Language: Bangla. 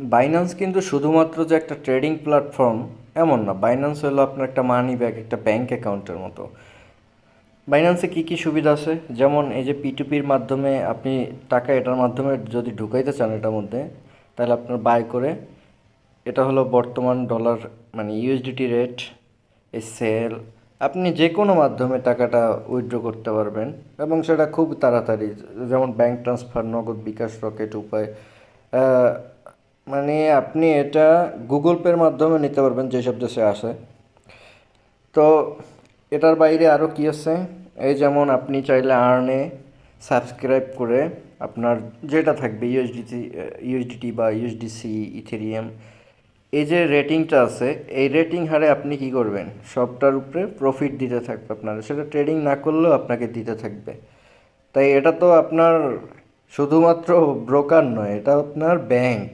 বাইন্যান্স কিন্তু শুধুমাত্র যে একটা ট্রেডিং প্ল্যাটফর্ম এমন না বাইন্যান্স হলো আপনার একটা মানি ব্যাগ একটা ব্যাংক অ্যাকাউন্টের মতো। বাইন্যান্সে কী কী সুবিধা আছে? যেমন এই যে পিটুপির মাধ্যমে আপনি টাকা এটার মাধ্যমে যদি ঢুকাইতে চান এটার মধ্যে, তাহলে আপনার বাই করে, এটা হলো বর্তমান ডলার মানে ইউএসডিটি রেট এই সেল আপনি যে কোনো মাধ্যমে টাকাটা উইথড্র করতে পারবেন এবং সেটা খুব তাড়াতাড়ি, যেমন ব্যাংক ট্রান্সফার নগদ বিকাশ রকেট উপায় মানে আপনি এটা গুগল পের মাধ্যমে নিতে পারবেন যেসব দেশে আসে তো এটার বাইরে আরও কি আছে? এই যেমন আপনি চাইলে আর্নে সাবস্ক্রাইব করে আপনার যেটা থাকবে ইউএসডিটি ইউএসডিটি বা ইউএসডিসি ইথেরিয়াম এই যে রেটিংটা আছে, এই রেটিং হারে আপনি কি করবেন? সবটার উপরে প্রফিট দিতে থাকবে আপনার। সেটা ট্রেডিং না করলেও আপনাকে দিতে থাকবে। তাই এটা তো আপনার শুধুমাত্র ব্রোকার নয়, এটা আপনার ব্যাংক